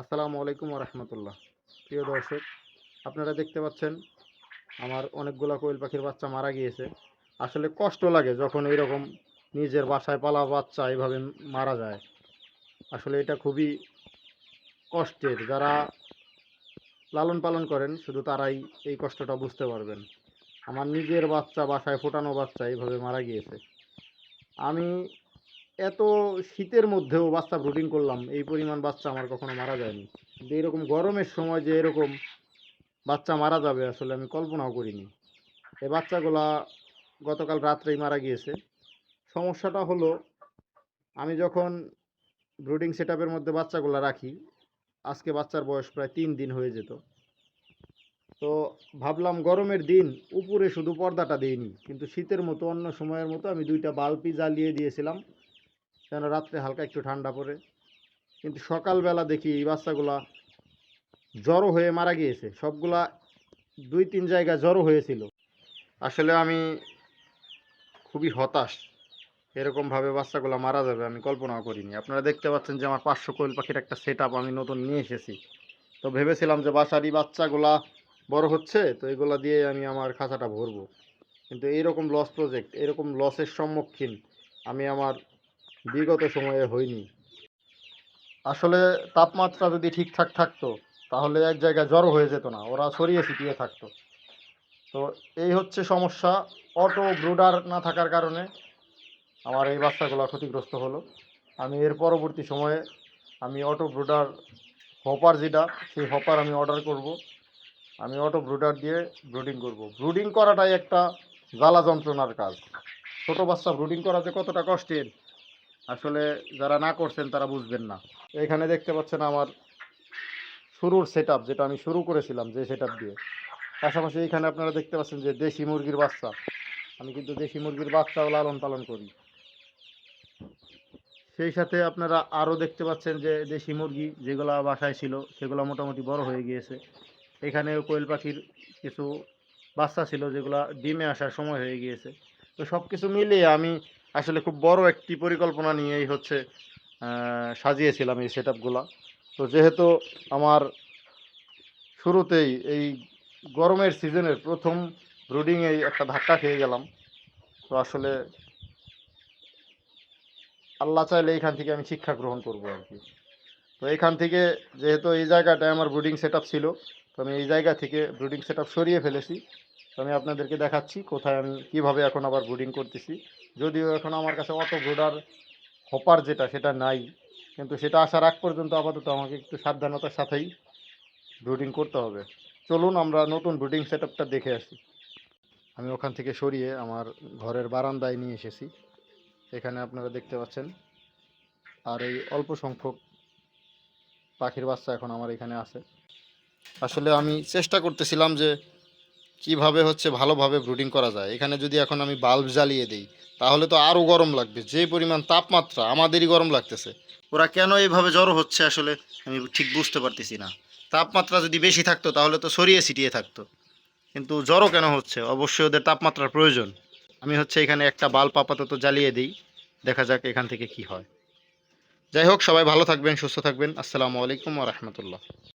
আসসালামু আলাইকুম রহমতুল্লাহ প্রিয় দর্শক, আপনারা দেখতে পাচ্ছেন, আমার অনেকগুলা কোয়েল পাখির বাচ্চা মারা গিয়েছে। আসলে কষ্ট লাগে যখন এইরকম নিজের বাসায় পালা বাচ্চা এইভাবে মারা যায়। আসলে এটা খুবই কষ্টের। যারা লালন পালন করেন, শুধু তারাই এই কষ্টটা বুঝতে পারবেন। আমার নিজের বাচ্চা, বাসায় ফোটানো বাচ্চা এইভাবে মারা গিয়েছে। আমি এত শীতের মধ্যেও বাচ্চা ব্রুডিং করলাম, এই পরিমাণ বাচ্চা আমার কখনো মারা যায়নি। কিন্তু এরকম গরমের সময় যে এরকম বাচ্চা মারা যাবে আসলে আমি কল্পনাও করিনি। এই বাচ্চাগুলা গতকাল রাত্রেই মারা গিয়েছে। সমস্যাটা হলো, আমি যখন ব্রুডিং সেট মধ্যে বাচ্চাগুলা রাখি, আজকে বাচ্চার বয়স প্রায় তিন দিন হয়ে যেত। তো ভাবলাম গরমের দিন উপরে শুধু পর্দাটা দিইনি, কিন্তু শীতের মতো অন্য সময়ের মতো আমি দুইটা বাল্বই জ্বালিয়ে দিয়েছিলাম। যেন রাত্রে হালকা একটু ঠান্ডা পড়ে। কিন্তু সকালবেলা দেখি এই বাচ্চাগুলা জড়ো হয়ে মারা গিয়েছে। সবগুলা দুই তিন জায়গায় জড়ো হয়েছিল। আসলে আমি খুবই হতাশ। এরকমভাবে বাচ্চাগুলো মারা যাবে আমি কল্পনাও করিনি। আপনারা দেখতে পাচ্ছেন যে আমার পাঁচশো কোয়েল পাখির একটা সেট আমি নতুন নিয়ে এসেছি। তো ভেবেছিলাম যে বাসারই বাচ্চাগুলা বড় হচ্ছে, তো এগুলা দিয়ে আমি আমার খাঁচাটা ভরবো। কিন্তু এইরকম লস প্রজেক্ট এরকম লসের সম্মুখীন আমি আমার বিগত সময়ে হয়নি। আসলে তাপমাত্রা যদি ঠিকঠাক থাকতো, তাহলে এক জায়গায় জড়ো হয়ে যেত না, ওরা ছড়িয়ে ছিটিয়ে থাকতো। তো এই হচ্ছে সমস্যা, অটো ব্রুডার না থাকার কারণে আমার এই বাচ্চাগুলো ক্ষতিগ্রস্ত হলো। আমি এর পরবর্তী সময়ে আমি অটো ব্রুডার হপার যেটা, সেই হপার আমি অর্ডার করব। আমি অটো ব্রুডার দিয়ে ব্রুডিং করব। ব্রুডিং করাটাই একটা জ্বালা যন্ত্রণার কাজ। ছোটো বাচ্চা ব্রুডিং করা যে কতটা কষ্টের আসলে যারা না করছেন তারা বুঝবেন না। এখানে দেখতে পাচ্ছেন আমার শুরুর সেট যেটা আমি শুরু করেছিলাম যে সেট দিয়ে। পাশাপাশি এখানে আপনারা দেখতে পাচ্ছেন যে দেশি মুরগির বাচ্চা। আমি কিন্তু দেশি মুরগির বাচ্চাও লালন পালন করি। সেই সাথে আপনারা আরও দেখতে পাচ্ছেন যে দেশি মুরগি যেগুলো বাসায় ছিল, সেগুলো মোটামুটি বড় হয়ে গিয়েছে। এখানে কোয়েল পাখির কিছু বাচ্চা ছিল যেগুলো ডিমে আসার সময় হয়ে গিয়েছে। তো সব কিছু মিলিয়ে আমি আসলে খুব বড় একটি পরিকল্পনা নিয়েই হচ্ছে সাজিয়েছিলাম এই সেট তো যেহেতু আমার শুরুতেই এই গরমের সিজনের প্রথম ব্রুডিংয়েই একটা ধাক্কা খেয়ে গেলাম, তো আসলে আল্লাহ চাইলে এইখান থেকে আমি শিক্ষা গ্রহণ করব আর কি। তো এইখান থেকে যেহেতু এই জায়গাটায় আমার ব্রুডিং সেট ছিল, তো আমি এই জায়গা থেকে ব্রুডিং সেট সরিয়ে ফেলেছি। তো আমি আপনাদেরকে দেখাচ্ছি কোথায় আমি কীভাবে এখন আবার ব্রুডিং করতেছি। যদিও এখন আমার কাছে অটো ব্রুডার হপার যেটা, সেটা নাই। কিন্তু সেটা আসার আগ পর্যন্ত আপাতত আমাকে একটু সাবধানতার সাথেই ব্রুডিং করতে হবে। চলুন, আমরা নতুন ব্রুডিং সেট দেখে আসি। আমি ওখান থেকে সরিয়ে আমার ঘরের বারান্দায় নিয়ে এসেছি। এখানে আপনারা দেখতে পাচ্ছেন, আর এই অল্প সংখ্যক পাখির বাচ্চা এখন আমার এখানে আছে। আসলে আমি চেষ্টা করতেছিলাম যে কীভাবে হচ্ছে ভালোভাবে ব্রুডিং করা যায়? এখানে যদি এখন আমি বাল্ব জ্বালিয়ে দিই, তাহলে তো আরও গরম লাগবে। যে পরিমাণ তাপমাত্রা, আমাদেরই গরম লাগতেছে। ওরা কেন এইভাবে জড়ো হচ্ছে আসলে, আমি ঠিক বুঝতে পারতেছি না। তাপমাত্রা যদি বেশি থাকতো, তাহলে তো সরিয়ে ছিটিয়ে থাকতো। কিন্তু জ্বরও কেন হচ্ছে? অবশ্যই ওদের তাপমাত্রার প্রয়োজন। আমি হচ্ছে এখানে একটা বাল্ব আপাতত জ্বালিয়ে দিই, দেখা যাক এখান থেকে কি হয়। যাই হোক, সবাই ভালো থাকবেন, সুস্থ থাকবেন। আসসালামু আলাইকুম রহমতুল্লাহ।